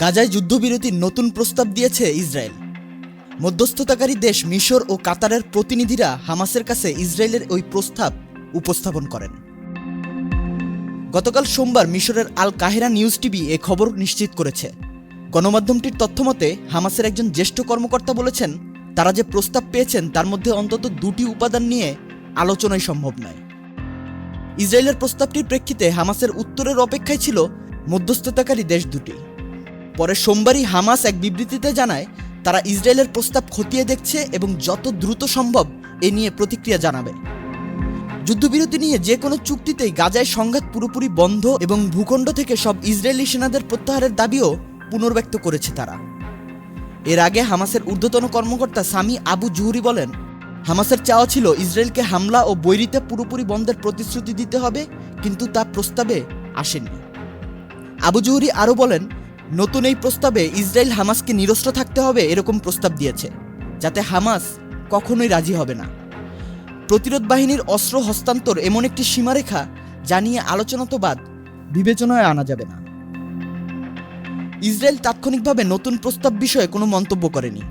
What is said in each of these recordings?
গাজায় যুদ্ধবিরতির নতুন প্রস্তাব দিয়েছে ইসরায়েল। মধ্যস্থতাকারী দেশ মিশর ও কাতারের প্রতিনিধিরা হামাসের কাছে ইসরায়েলের ওই প্রস্তাব উপস্থাপন করেন। গতকাল সোমবার মিশরের আল কাহেরা নিউজ টিভি এ খবর নিশ্চিত করেছে। গণমাধ্যমটির তথ্যমতে হামাসের একজন জ্যেষ্ঠ কর্মকর্তা বলেছেন, তারা যে প্রস্তাব পেয়েছেন তার মধ্যে অন্তত দুটি উপাদান নিয়ে আলোচনাই সম্ভব নয়। ইসরায়েলের প্রস্তাবটির প্রেক্ষিতে হামাসের উত্তরের অপেক্ষায় ছিল মধ্যস্থতাকারী দেশ দুটি। পরে সোমবারই হামাস এক বিবৃতিতে জানায়, তারা ইসরায়েলের প্রস্তাব খতিয়ে দেখছে এবং যত দ্রুত সম্ভব এ নিয়ে প্রতিক্রিয়া জানাবে। যুদ্ধবিরতি নিয়ে যে কোনো চুক্তিতেই গাজায় সংঘাত পুরোপুরি বন্ধ এবং ভূখণ্ড থেকে সব ইসরায়েলি সেনাদের প্রত্যাহারের দাবিও পুনর্ব্যক্ত করেছে তারা। এর আগে হামাসের ঊর্ধ্বতন কর্মকর্তা সামি আবু জুহুরি বলেন, হামাসের চাওয়া ছিল ইসরায়েলকে হামলা ও বৈরিতে পুরোপুরি বন্ধের প্রতিশ্রুতি দিতে হবে, কিন্তু তা প্রস্তাবে আসেনি আবু জুহুরি আরও বলেন নতুন এই প্রস্তাবে ইসরায়েল হামাসকে নিরস্ত্র থাকতে হবে এরকম প্রস্তাব দিয়েছে, যাতে হামাস কখনোই রাজি হবে না। প্রতিরোধ বাহিনীর অস্ত্র হস্তান্তর এমন একটি সীমারেখা যা নিয়ে আলোচনা তো বাদ বিবেচনায় আনা যাবে না। ইসরায়েল তাৎক্ষণিকভাবে নতুন প্রস্তাব বিষয়ে কোনো মন্তব্য করেনি।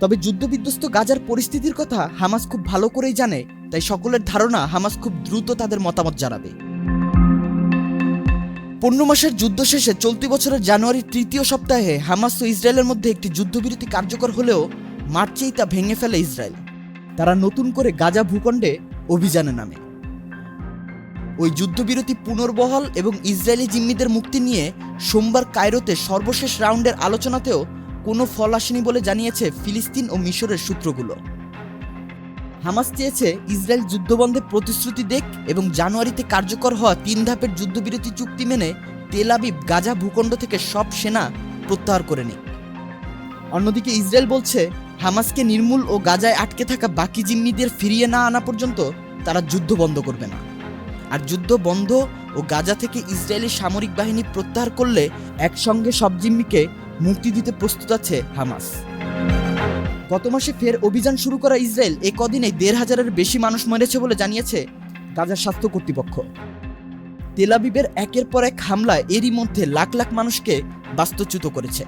তবে যুদ্ধবিধ্বস্ত গাজার পরিস্থিতির কথা হামাস খুব ভালো করেই জানে, তাই সকলের ধারণা হামাস খুব দ্রুত তাদের মতামত জানাবে। পনেরো মাসের যুদ্ধ শেষে চলতি বছরের জানুয়ারির তৃতীয় সপ্তাহে হামাস ও ইসরায়েলের মধ্যে একটি যুদ্ধবিরতি কার্যকর হলেও মার্চেই তা ভেঙে ফেলে ইসরায়েল। তারা নতুন করে গাজা ভূখণ্ডে অভিযানে নামে। ওই যুদ্ধবিরতি পুনর্বহাল এবং ইসরায়েলি জিম্মিদের মুক্তি নিয়ে সোমবার কায়রোতে সর্বশেষ রাউন্ডের আলোচনাতেও কোনো ফল আসেনি বলে জানিয়েছে ফিলিস্তিন ও মিশরের সূত্রগুলো। হামাস চেয়েছে ইসরায়েল যুদ্ধবন্ধে প্রতিশ্রুতি দেখ এবং জানুয়ারিতে কার্যকর হওয়া তিন ধাপের যুদ্ধবিরতি চুক্তি মেনে তেল আবিব গাজা ভূখণ্ড থেকে সব সেনা প্রত্যাহার করে নিক। অন্যদিকে ইসরায়েল বলছে, হামাসকে নির্মূল ও গাজায় আটকে থাকা বাকি জিম্মিদের ফিরিয়ে না আনা পর্যন্ত তারা যুদ্ধ বন্ধ করবে না। আর যুদ্ধ বন্ধ ও গাজা থেকে ইসরায়েলি সামরিক বাহিনী প্রত্যাহার করলে একসঙ্গে সব জিম্মিকে মুক্তি দিতে প্রস্তুত আছে হামাস। গত মাসে ফের অভিযান শুরু করা ইসরায়েল এ কদিনে দেড় হাজারের বেশি মানুষ মরেছে বলে জানিয়েছে গাজার স্বাস্থ্য কর্তৃপক্ষ। তেলাবিবের একের পর এক হামলায় এরই মধ্যে লাখ লাখ মানুষকে বাস্তুচ্যুত করেছে।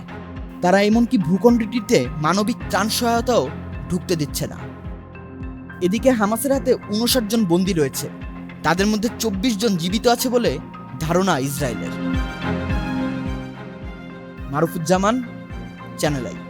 তারা এমনকি ভূখণ্ডটিতে মানবিক ত্রাণ সহায়তাও ঢুকতে দিচ্ছে না। এদিকে হামাসের হাতে উনষাট জন বন্দী রয়েছে। তাদের মধ্যে চব্বিশ জন জীবিত আছে বলে ধারণা ইসরায়েলের। মারুফুজ্জামান, চ্যানেল আই।